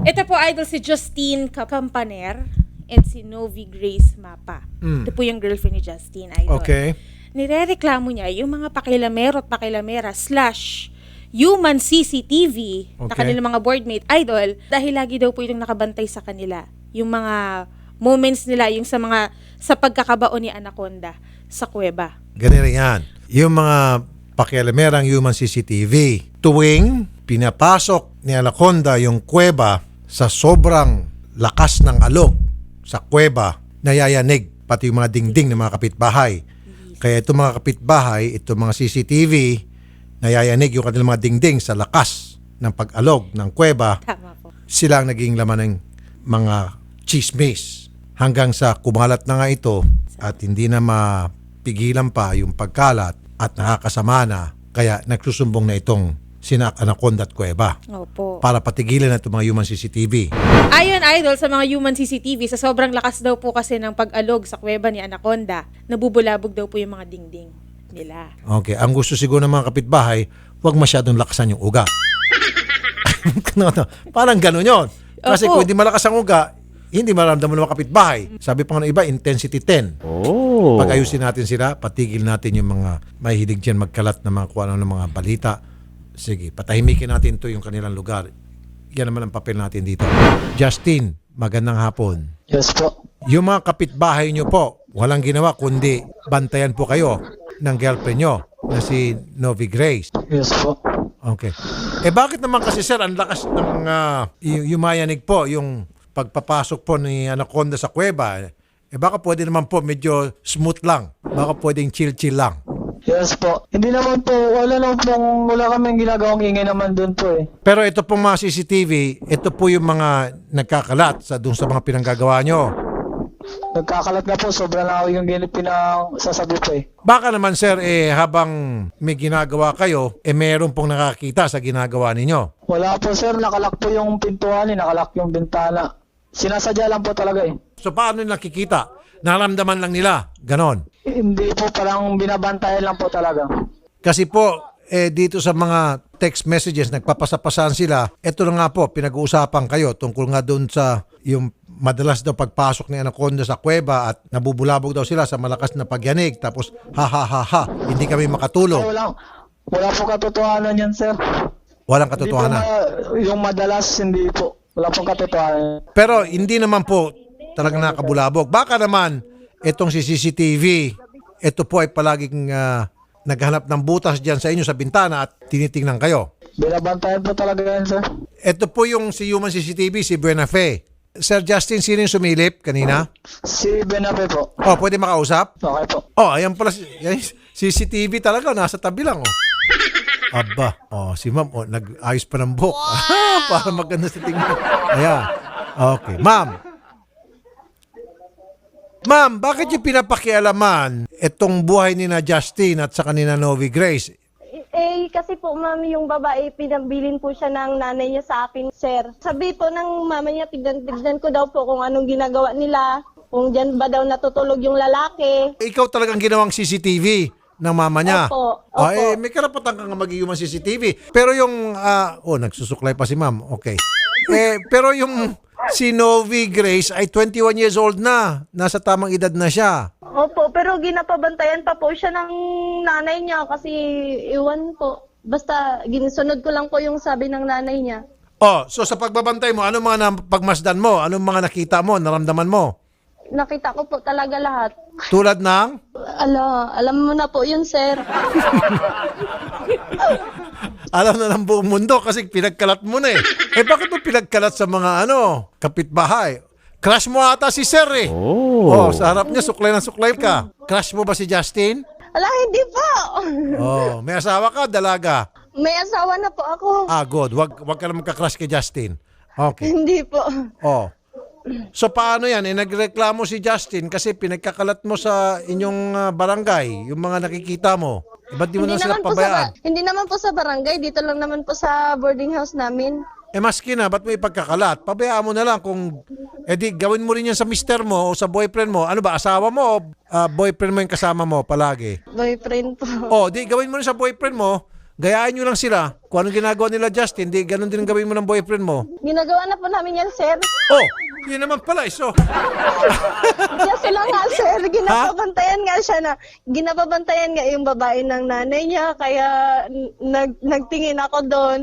Ito po, idol, si Justine Campaner and si Novi Grace Mapa. Mm. Ito po yung girlfriend ni Justine, idol. Okay. Nirereklamo niya yung mga pakilamero at pakilamera slash human CCTV na Okay. kanilang mga boardmate idol dahil lagi daw po itong nakabantay sa kanila. Yung mga moments nila, yung sa mga sa pagkakabaon ni Anaconda sa kuweba. Ganito yan. Yung mga pakialamerang human CCTV, tuwing pinapasok ni Anaconda yung kuweba sa sobrang lakas ng alog sa kuweba, nayayanig pati yung mga dingding ng mga kapitbahay. Kaya itong mga kapitbahay, itong mga CCTV, nayayanig yung kanilang mga dingding sa lakas ng pag-alog ng kuweba. Sila ang naging laman ng mga chismis. Hanggang sa kumalat na nga ito at hindi na mapigilan pa yung pagkalat at nakakasama na. Kaya nagsusumbong na itong sina Anaconda at Cueva Opo. para patigilan na itong mga human CCTV. Ayon idol sa mga human CCTV, sa sobrang lakas daw po kasi ng pag-alog sa kuweba ni Anaconda, nabubulabog daw po yung mga dingding nila. Okay, ang gusto siguro ng mga kapitbahay, huwag masyadong lakasan yung uga. No, no, Parang gano'n yun. Kasi Opo. kung hindi malakas ang uga, hindi maramdaman ng mga kapitbahay. Sabi pa nga ng iba, intensity 10. Oh. Pag ayusin natin sila, patigil natin yung mga mahilig dyan magkalat ng mga kung ano ng mga balita. Sige, patahimikin natin to yung kanilang lugar. Yan naman ang papel natin dito. Justin, magandang hapon. Yes po. Yung mga kapitbahay nyo po, walang ginawa kundi bantayan po kayo ng girlfriend nyo na si Novi Grace. Yes po. Okay. Eh bakit naman kasi sir, ang lakas ng uh, yumayanig po yung pagpapasok po ni Anaconda sa kuweba. Eh baka pwede naman po medyo smooth lang. Baka pwedeng chill-chill lang. Yes po. Hindi naman po, wala naman po, wala kaming ginagawang ingay naman dun po eh. Pero ito pong mga CCTV, ito po yung mga nagkakalat sa dun sa mga pinanggagawa nyo. Nagkakalat na po, sobra na ako yung gin- pinangsasabi po eh. Baka naman sir, eh habang may ginagawa kayo, eh meron pong nakakita sa ginagawa ninyo. Wala po sir, nakalak po yung pintuan eh, nakalak yung bintana. Sinasadya lang po talaga eh. So paano nakikita? Naramdaman lang nila. Ganon. Hindi po, parang binabantayan lang po talaga. Kasi po, eh, dito sa mga text messages, nagpapasapasan sila. Ito na nga po, pinag-uusapan kayo tungkol nga doon sa yung madalas daw pagpasok ni Anaconda sa kuweba at nabubulabog daw sila sa malakas na pagyanig. Tapos, ha ha ha ha, hindi kami Ay, makatulog. wala, wala po katotohanan yan sir. Walang Hindi po katotohanan. ma- yung madalas, hindi po. Wala pong katotohanan. Pero hindi naman po talagang nakabulabog. Baka naman, itong si CCTV, ito po ay palaging ah, naghanap ng butas dyan sa inyo sa bintana at tinitingnan kayo. Binabantayan po talaga yan sir. Ito po yung si Human CCTV, si Buena Fe. Sir Justin, sino yung sumilip kanina? Si Benape po. Oh, pwede makausap? Okay po. Oh, ayan pala. si- yan, CCTV talaga, nasa tabi lang. Oh. Aba, oh, si ma'am, oh, nag-ayos pa ng buhok. Para maganda sa tingin. Ayan. Okay. Ma'am. Ma'am, bakit yung pinapakialaman itong buhay ni na Justin at sa kanina Novi Grace? Eh, kasi po, mami, yung babae, pinabilin po siya ng nanay niya sa akin, sir. Sabi po ng mama niya, tignan-tignan ko daw po kung anong ginagawa nila. Kung dyan ba daw natutulog yung lalaki. Ikaw talagang ginawang CCTV ng mama niya. Opo, Ah, opo. eh, may karapatan kang maging human CCTV. Pero yung, ah, oh, nagsusuklay pa si ma'am. Okay. Eh, pero yung si Novi Grace ay 21 years old na. Nasa tamang edad na siya. Opo, pero ginapabantayan pa po siya ng nanay niya kasi iwan po. Basta ginisunod ko lang po yung sabi ng nanay niya. Oh, so sa pagbabantay mo, anong mga na- pagmasdan mo? Anong mga nakita mo, naramdaman mo? Nakita ko po talaga lahat. Tulad ng? Ala, alam mo na po yun, sir. Alam na ng buong mundo kasi pinagkalat mo na eh. Eh bakit mo pinagkalat sa mga ano, kapitbahay? Crush mo ata si Sir eh. Oh. Oh, sa harap niya, suklay na suklay ka. Crush mo ba si Justin? Ala, hindi po. Oh, may asawa ka, dalaga. May asawa na po ako. Ah, good. Wag, wag ka na magka-crush kay Justin. Okay. Hindi po. Oh. So paano yan? Eh, nagreklamo si Justin kasi pinagkakalat mo sa inyong ah, barangay, yung mga nakikita mo. Ba't di mo na sila po sa, pabayaan? ba- hindi naman po sa barangay, dito lang naman po sa boarding house namin. Eh maski na, ba't mo ipagkakalat? Pabayaan mo na lang kung, eh di, gawin mo rin yan sa mister mo o sa boyfriend mo. Ano ba, asawa mo o ah, boyfriend mo yung kasama mo palagi? Boyfriend po. O, di, gawin mo rin sa boyfriend mo, Gayaan nyo lang sila. Kung anong ginagawa nila Justin, di ganun din ang gawin mo ng boyfriend mo. Ginagawa na po namin yan, sir. Oh, yun naman pala. eh. So, Kasi lang nga, sir. Ginapabantayan nga siya na, ginapabantayan nga yung babae ng nanay niya, kaya nag, nagtingin ako doon.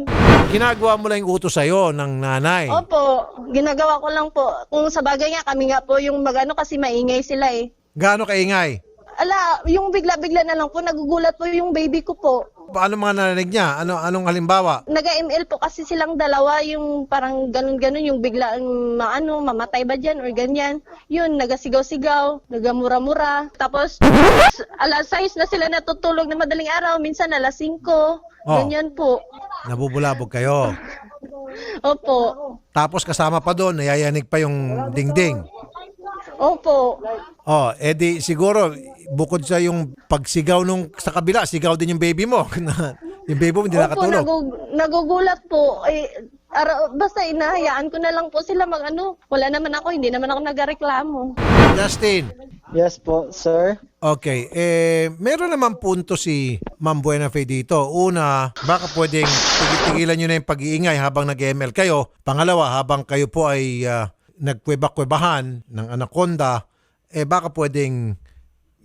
ginagawa mo lang yung utos sa'yo ng nanay. Opo, ginagawa ko lang po. Kung sa bagay nga, kami nga po yung magano kasi maingay sila eh. Gaano kaingay? Ala, yung bigla-bigla na lang po, nagugulat po yung baby ko po. Paano mga narinig niya? Ano, anong halimbawa? Naga-ML po kasi silang dalawa, yung parang ganun-ganun, yung bigla, maano, mamatay ba dyan or ganyan. Yun, nagasigaw-sigaw, nagamura-mura. Tapos, alas 6 na sila natutulog na madaling araw, minsan alas 5. Ganyan po. Nabubulabog kayo. Opo. Tapos kasama pa doon, nayayanig pa yung dingding. Opo. Oh, edi siguro bukod sa yung pagsigaw nung sa kabila, sigaw din yung baby mo. Na- yung baby mo hindi Opo, nakatulog. nagug- nagugulat po. Eh, ara- basta inahayaan ko na lang po sila mag ano. Wala naman ako, hindi naman ako nagareklamo. Justin, Yes po, sir. okay, eh meron naman punto si Ma'am Buena Fe dito. Una, baka pwedeng tigil-tigilan nyo na yung pag-iingay habang nag-ML kayo. Pangalawa, habang kayo po ay uh, nagkweba-kwebahan ng anaconda, eh baka pwedeng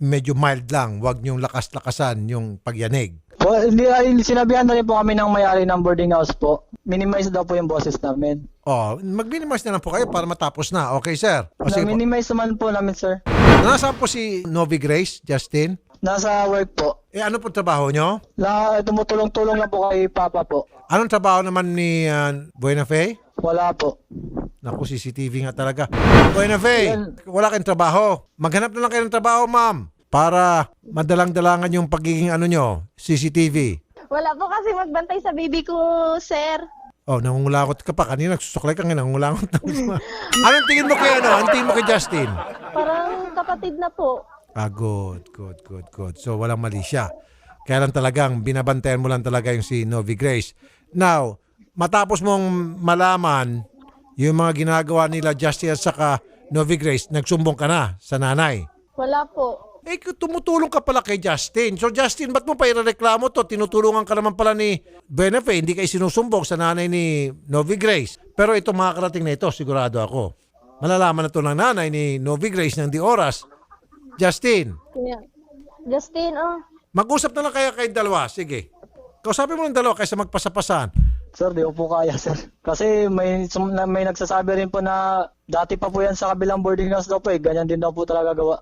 medyo mild lang, wag nyong lakas-lakasan yung pagyanig. Po, hindi, ay, sinabihan na rin po kami ng may-ari ng boarding house po. Minimize daw po yung boses namin. Oh, mag-minimize na lang po kayo para matapos na. Okay, sir? O sige po. Na-minimize naman po namin, sir. Nasaan po si Novi Grace, Justin? Nasa work po. Eh, ano po trabaho nyo? La, tumutulong-tulong lang po kay Papa po. Anong trabaho naman ni uh, Buena Fe? Wala po. Naku, CCTV nga talaga. Buena Fe, wala kayong trabaho. Maghanap na lang kayo ng trabaho, ma'am. Para madalang-dalangan yung pagiging ano nyo, CCTV. Wala po kasi magbantay sa baby ko, sir. Oh, nangungulangot ka pa. Kanina nagsusuklay ka nga, nangungulangot. Anong tingin mo kay ano? Anong tingin mo kay Justin? Parang kapatid na po. Ah, good, good, good, good. So, walang mali siya. Kaya lang talagang binabantayan mo lang talaga yung si Novi Grace. Now, matapos mong malaman yung mga ginagawa nila Justin at saka Novi Grace, nagsumbong ka na sa nanay. Wala po. Eh, tumutulong ka pala kay Justin. So, Justin, ba't mo pa ireklamo to? Tinutulungan ka naman pala ni Benefe. Hindi kayo sinusumbong sa nanay ni Novi Grace. Pero ito, makakarating na ito, sigurado ako. Malalaman na to ng nanay ni Novi Grace ng di oras. Justin, Yeah. Justin, oh. Mag-usap na lang kaya kay dalawa. Sige. Kausapin mo ng dalawa kaysa magpasapasan. Sir, di ko po kaya, sir. Kasi may, sum- na- may nagsasabi rin po na dati pa po yan sa kabilang boarding house daw po eh. Ganyan din daw po talaga gawa.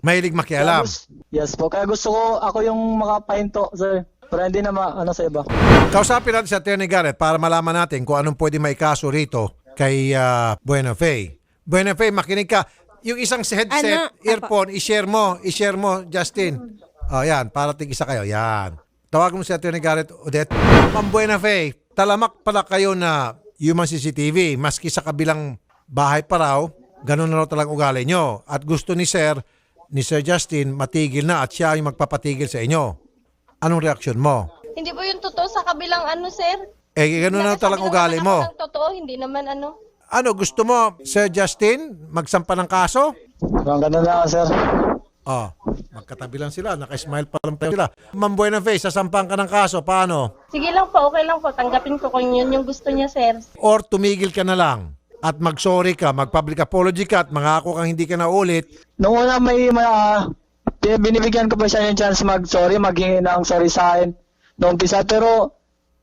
Mahilig makialam. Yes po. Kaya gusto ko ako yung makapahinto, sir. Para hindi na ma- ano sa iba. Kausapin natin si Atty. Garrett para malaman natin kung anong pwede maikaso rito kay ah, Buena Fe. Buena Fe, makinig ka. Yung isang headset, Ano? earphone, i-share mo. I-share mo, Justin. O, yan. Para tig-isa kayo. Yan. Tawagan mo si Atty. Garrett, Odette. Ma'am Buena Fe, talamak pala kayo na human CCTV. Maski sa kabilang bahay pa raw, ganun na raw talagang ugali nyo. At gusto ni Sir, ni Sir Justin, matigil na at siya yung magpapatigil sa inyo. Anong reaksyon mo? Hindi po yung totoo sa kabilang ano, sir. Eh, ganun na Nakasabi talagang ugali mo. ng totoo, hindi naman ano. Ano, gusto mo, Sir Justin, magsampa ng kaso? Parang ganun na, sir. Oh, magkatabi lang sila, naka-smile pa lang sila. Ma'am Buena Face, sasampahan ka ng kaso, paano? Sige lang po, okay lang po. Tanggapin ko kung yun yung gusto niya, sir. Or tumigil ka na lang at mag-sorry ka, mag-public apology ka at mangako kang hindi ka na ulit. Nung una may uh, binibigyan ko pa siya yung chance mag-sorry, maghingi ng sorry sa akin. Noong umpisa, pero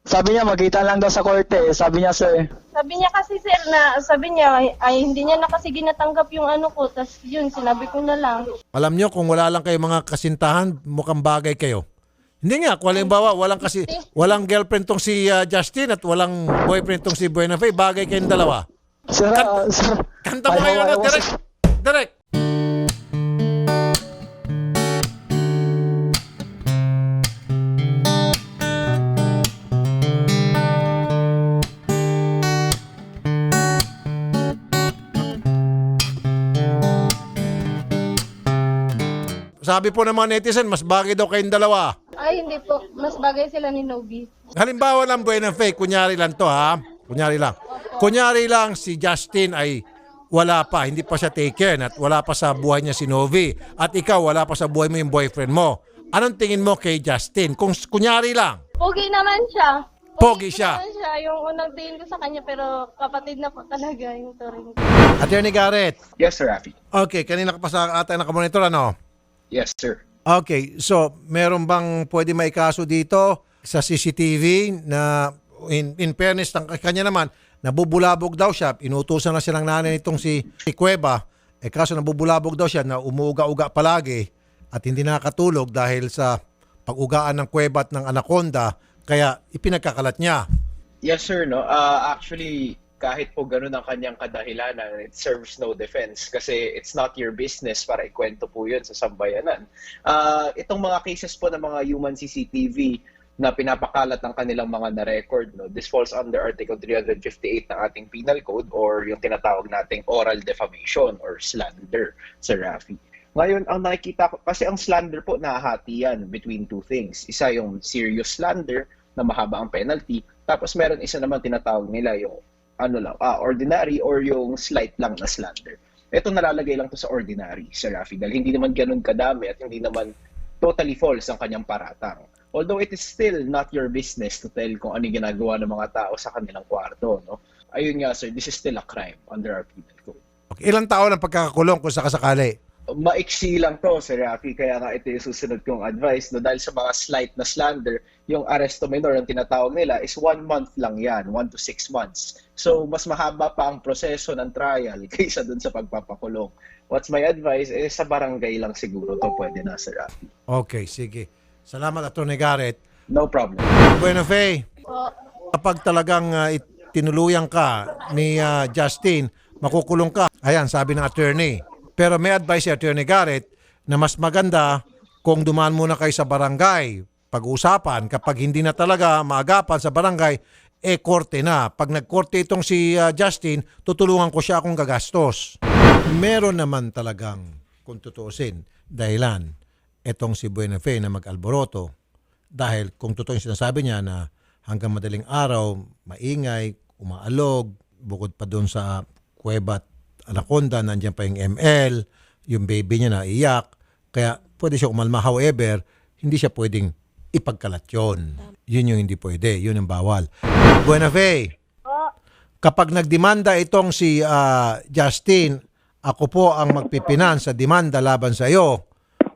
sabi niya magkita lang daw sa korte. Sabi niya, sir. Sabi niya kasi, sir, na sabi niya, ay, ay, hindi niya na kasi ginatanggap yung ano ko. Tapos yun, sinabi ko na lang. Alam nyo, kung wala lang kayo mga kasintahan, mukhang bagay kayo. Hindi nga, kung halimbawa, walang kasi, walang girlfriend tong si ah, Justin at walang boyfriend tong si Buena Fe, bagay kayong dalawa. Sir, ah, sir. Kanta mo kayo na, ayaw ko, direct. Direct. Sabi po ng mga netizen, mas bagay daw kayong dalawa. Ay, hindi po. Mas bagay sila ni Nobi. Halimbawa lang Buena Fe, kunyari lang to ha. Kunyari lang. Kunyari lang si Justin ay wala pa, hindi pa siya taken at wala pa sa buhay niya si Novi. At ikaw, wala pa sa buhay mo yung boyfriend mo. Anong tingin mo kay Justin? Kung kunyari lang. Pogi naman siya. Pogi siya. naman siya. Yung unang tingin ko sa kanya, pero kapatid na po talaga yung turing. Attorney Garrett. Yes, Sir Rafi. Okay, kanina ka pa sa ata nakamonitor ano? Yes, sir. Okay, so meron bang pwede may kaso dito sa CCTV na in, in fairness ng kanya naman, nabubulabog daw siya, inutusan na siya ng nanay nitong si, si Cueva, eh kaso nabubulabog daw siya na umuuga-uga palagi at hindi nakakatulog dahil sa pag-ugaan ng Cueva at ng Anaconda, kaya ipinagkakalat niya. Yes, sir. No. Uh, actually, kahit po ganun ang kanyang kadahilanan, it serves no defense kasi it's not your business para ikwento po yun sa sambayanan. Uh, itong mga cases po ng mga human CCTV na pinapakalat ng kanilang mga na-record, no, this falls under Article 358 ng ating Penal Code or yung tinatawag nating oral defamation or slander, Sir Rafi. Ngayon, ang nakikita ko, kasi ang slander po nahahati yan between two things. Isa yung serious slander na mahaba ang penalty, tapos meron isa naman tinatawag nila yung ano lang, ah, ordinary or yung slight lang na slander. Ito nalalagay lang to sa ordinary, Sir Rafi, dahil hindi naman ganun kadami at hindi naman totally false ang kanyang paratang. Although it is still not your business to tell kung ano ginagawa ng mga tao sa kanilang kwarto, no? Ayun nga, sir, this is still a crime under our penal code. Okay, ilang taon ang pagkakakulong kung sakasakali? Maiksi lang to, Sir Rafi, kaya nga ito yung susunod kong advice, no? dahil sa mga slight na slander, yung arresto minor, ang tinatawag nila, is one month lang yan, one to six months. So, mas mahaba pa ang proseso ng trial kaysa dun sa pagpapakulong. What's my advice? Eh, sa barangay lang siguro to pwede na, Sir Rafi. Okay, sige. Salamat, Atty. Garrett. No problem. Bueno, Faye, kapag talagang uh, it- tinuluyan ka ni uh, Justin, makukulong ka. Ayan, sabi ng attorney. Pero may advice si Attorney Garrett na mas maganda kung dumaan muna kayo sa barangay, pag-usapan. Kapag hindi na talaga maagapan sa barangay, eh korte na. Pag nagkorte itong si uh, Justin, tutulungan ko siya kung gagastos. Meron naman talagang, kung tutuusin, dahilan itong si Buenafe na mag-alboroto dahil kung totoo yung sinasabi niya na hanggang madaling araw, maingay, umaalog, bukod pa doon sa kuweba at anaconda, nandiyan pa yung ML, yung baby niya na iyak. Kaya pwede siya umalma. However, hindi siya pwedeng ipagkalat yun. Yun yung hindi pwede. Yun ang bawal. Buena Fe, kapag nagdemanda itong si ah, Justin, ako po ang magpipinan sa demanda laban sa iyo.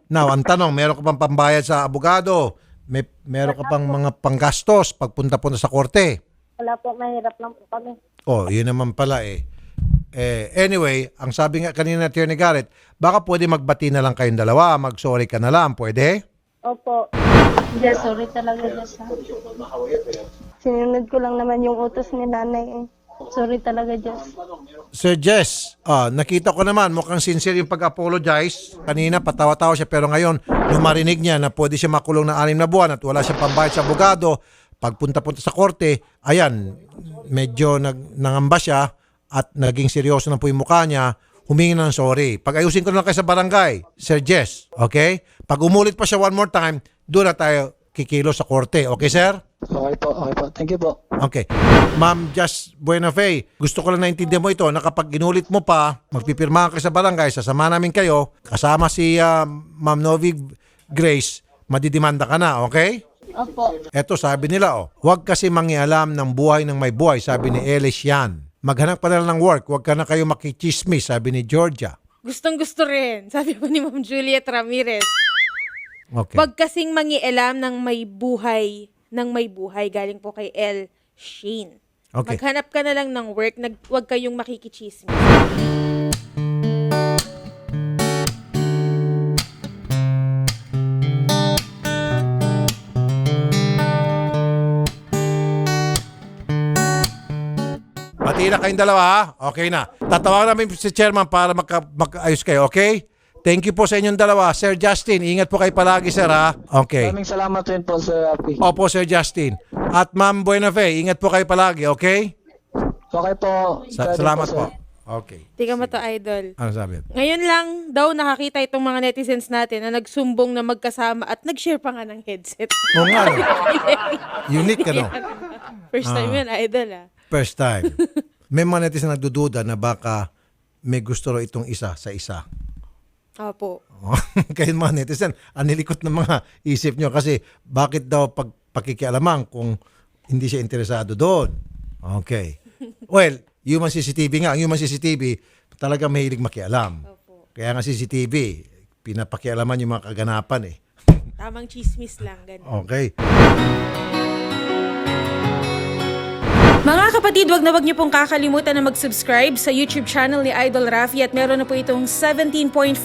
Now, ang tanong, meron ka pang pambayad sa abogado? May, meron ka pang mga panggastos pagpunta-punta sa korte? Wala po, mahirap lang po kami. Oh, yun naman pala eh. Eh, anyway, ang sabi nga kanina ni Attorney Garrett, baka pwede magbati na lang kayong dalawa, mag-sorry ka na lang, pwede? Opo. Yes, sorry talaga, Jess. ha. Sinunod ko lang naman yung utos ni nanay eh. Sorry talaga, Jess. Sir Jess, ah, nakita ko naman mukhang sincere yung pag-apologize. Kanina patawa-tawa siya pero ngayon nung marinig niya na pwede siya makulong ng anim na buwan at wala siyang pambayad sa abogado, pagpunta-punta sa korte, ayan, medyo nag, nangamba siya at naging seryoso na po yung mukha niya, humingi ng sorry. Pag ayusin ko na lang kayo sa barangay, Sir Jess, okay? Pag umulit pa siya one more time, doon na tayo kikilo sa korte. Okay, sir? Okay po, okay po. Thank you po. Okay. Ma'am Just Buena Fe, gusto ko lang naintindihan mo ito na kapag inulit mo pa, magpipirma ka sa barangay, sasama namin kayo, kasama si ah, Ma'am Novi Grace, madidimanda ka na, okay? Opo. Eto sabi nila, oh, huwag kasi mangialam ng buhay ng may buhay, sabi ni Elish yan. Maghanap pa na lang ng work, huwag ka na kayo makichismis, sabi ni Georgia. Gustong gusto rin, sabi po ni Ma'am Juliet Ramirez. Okay. Wag kasing mangialam ng may buhay, ng may buhay, galing po kay L. Shane. Okay. Maghanap ka na lang ng work, nag, wag kayong makikichismis. Na kayong dalawa, ha? Okay na. Tatawagan namin si chairman para magka, magkaayos kayo, okay? Thank you po sa inyong dalawa. Sir Justin, ingat po kayo palagi, sir, ha? Okay. Maraming salamat rin po, Sir Rafi. Opo, Sir Justin. At Ma'am Buenafe, ingat po kayo palagi, okay? Okay po. Sa- Pwede salamat sir. po. Okay. Tika mo to, idol. Ano sabi? Ngayon lang daw nakakita itong mga netizens natin na nagsumbong na magkasama at nag-share pa nga ng headset. Oo nga, no? Unique, ano? First time yun, idol ah. First time. May mga netizen na nagdududa na baka may gusto raw itong isa sa isa. Opo. Kayo mga netizen, ang nilikot ng mga isip nyo kasi bakit daw pag pakikialaman kung hindi siya interesado doon. Okay. Well, human CCTV nga. Ang human CCTV, talaga mahilig makialam. Kaya nga CCTV, pinapakialaman yung mga kaganapan eh. Tamang chismis lang, ganun. Okay. Mga kapatid, wag na wag niyo pong kakalimutan na mag-subscribe sa YouTube channel ni Idol Rafi at meron na po itong 17.4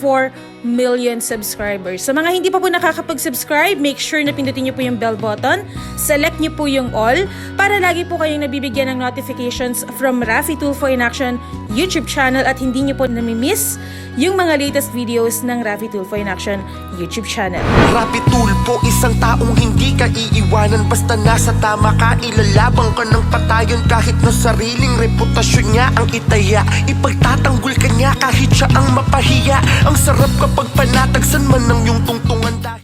million subscribers. Sa mga hindi pa po nakakapag-subscribe, make sure na pindutin niyo po yung bell button, select niyo po yung all para lagi po kayong nabibigyan ng notifications from Rafi Tulfo in Action YouTube channel at hindi niyo po namimiss yung mga latest videos ng Rafi Tulfo in Action YouTube channel. Rapi tulpo, isang taong hindi ka iiwanan. Basta nasa tama ka, ilalabang ka ng patayon. Kahit na sariling reputasyon niya ang itaya Ipagtatanggol ka niya kahit siya ang mapahiya. Ang sarap kapag panatagsan man ng iyong tungtungan